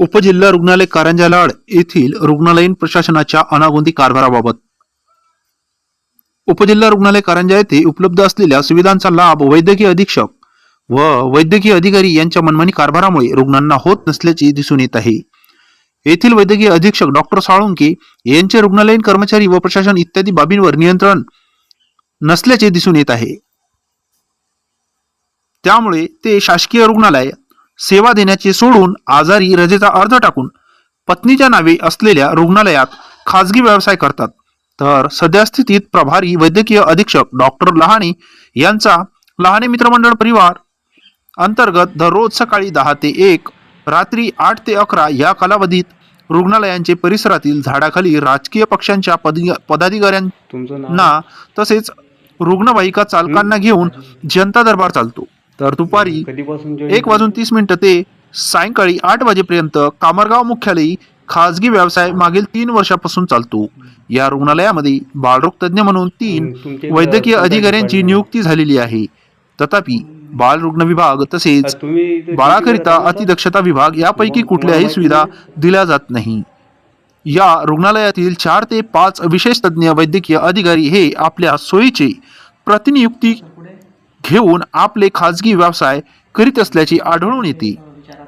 उपजिल्हा रुग्णालय कारंजा लाड येथील रुग्णालयीन प्रशासनाच्या अनागोंदी कारभाराबाबत. उपजिल्हा रुग्णालय कारंजा येथे उपलब्ध असलेल्या सुविधांचा लाभ वैद्यकीय अधीक्षक व वैद्यकीय अधिकारी यांच्या मनमानी कारभारामुळे रुग्णांना होत नसल्याचे दिसून येत आहे. येथील वैद्यकीय अधीक्षक डॉक्टर साळुंके यांचे रुग्णालयीन कर्मचारी व प्रशासन इत्यादी बाबींवर नियंत्रण नसल्याचे दिसून येत आहे. त्यामुळे ते शासकीय रुग्णालय सेवा देण्याचे सोडून आजारी रजेचा अर्ज टाकून पत्नीच्या नावे असलेल्या रुग्णालयात खाजगी व्यवसाय करतात. तर सद्यस्थितीत प्रभारी वैद्यकीय अधीक्षक डॉक्टर लहाणे यांचा लहाने मित्रमंडळ परिवार अंतर्गत दररोज सकाळी दहा ते एक रात्री आठ ते अकरा या कालावधीत रुग्णालयांचे परिसरातील झाडाखाली राजकीय पक्षांच्या पदाधिकाऱ्यांना तसेच रुग्णवाहिका चालकांना घेऊन जनता दरबार चालतो. तर दुपारी एक वाजून तीस मिनिटं ते सायंकाळी आठ वाजेपर्यंत कामरगाव मुख्यालयी खाजगी व्यवसाय मागील तीन वर्षापासून चालतो. या रुग्णालयामध्ये बाळरोग तज्ज्ञ म्हणून तीन वैद्यकीय अधिकाऱ्यांची? नियुक्ती झालेली आहे. तथापि बालरुग्ण विभाग तसेच बाळाकरिता अतिदक्षता विभाग यापैकी कुठल्याही सुविधा दिल्या जात नाही. या रुग्णालयातील चार ते पाच विशेष तज्ज्ञ वैद्यकीय अधिकारी हे आपल्या सोयीचे प्रतिनियुक्ती घेऊन आपले खाजगी व्यवसाय करीत असल्याचे आढळून येते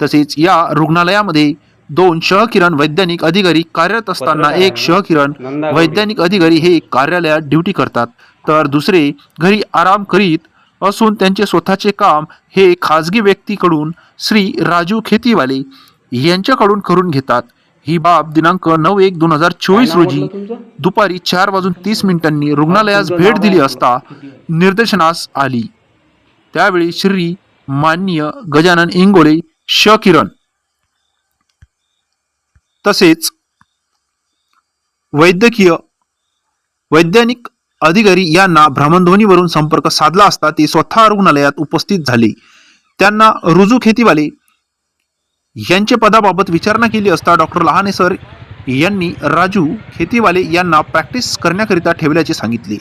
तसेच या रुग्णालयामध्ये दोन सहकिरण वैज्ञानिक अधिकारी कार्यरत असताना एक नंदा वैज्ञानिक अधिकारी हे कार्यालयात ड्युटी करतात तर दुसरे घरी आराम करीत असून त्यांचे स्वतःचे काम हे खाजगी व्यक्तीकडून श्री राजू खेतीवाले यांच्याकडून करून घेतात ही बाब दिनांक नऊ एक दोन हजार चोवीस रोजी? दुपारी चार वाजून तीस मिनिटांनी रुग्णालयास भेट दिली? असता निर्देशनास आली त्यावेळी श्री माननीय गजानन इंगोळे श किरण तसेच वैद्यकीय वैज्ञानिक अधिकारी यांना भ्रमणध्वनीवरून संपर्क साधला असता ते स्वतः रुग्णालयात उपस्थित झाले. त्यांना रुजू खेतीवाले यांच्या पदाबाबत विचारणा केली असता डॉक्टर लहाने सर यांनी राजू खेतीवाले यांना प्रॅक्टिस करण्याकरिता ठेवल्याचे सांगितले.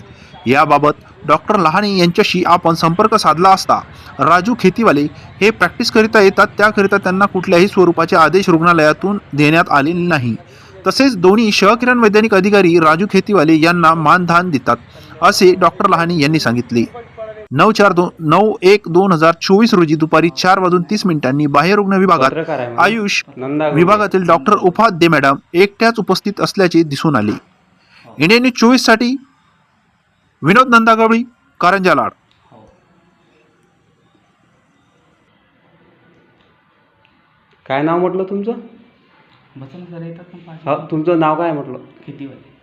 याबाबत डॉक्टर लहाने यांच्याशी आपण संपर्क साधला असता राजू खेतीवाले हे प्रॅक्टिस करिता येतात त्याकरिता त्यांना कुठल्याही स्वरूपाचे आदेश रुग्णालयातून देण्यात आलेले नाही. तसेच दोन्ही सहकिरण वैज्ञानिक अधिकारी राजू खेतीवाले यांना मानधान देतात असे डॉक्टर लहाने यांनी सांगितले. नऊ चार दोन नऊ एक दोन हजार चोवीस रोजी दुपारी चार वाजून तीस मिनिटांनी बाह्यरुग्ण विभागात पत्रकार आहे आयुष विभागातील डॉक्टर उपाध्ये मॅडम एकट्याच उपस्थित असल्याचे दिसून आले. इंडियन न्यूज चोवीससाठी विनोद नंदागवळी कारंजा लाड. काय नाव म्हटलं तुमचं? बचन सर येतात पाच हा तुमचं नाव काय म्हटलं? किती वाजे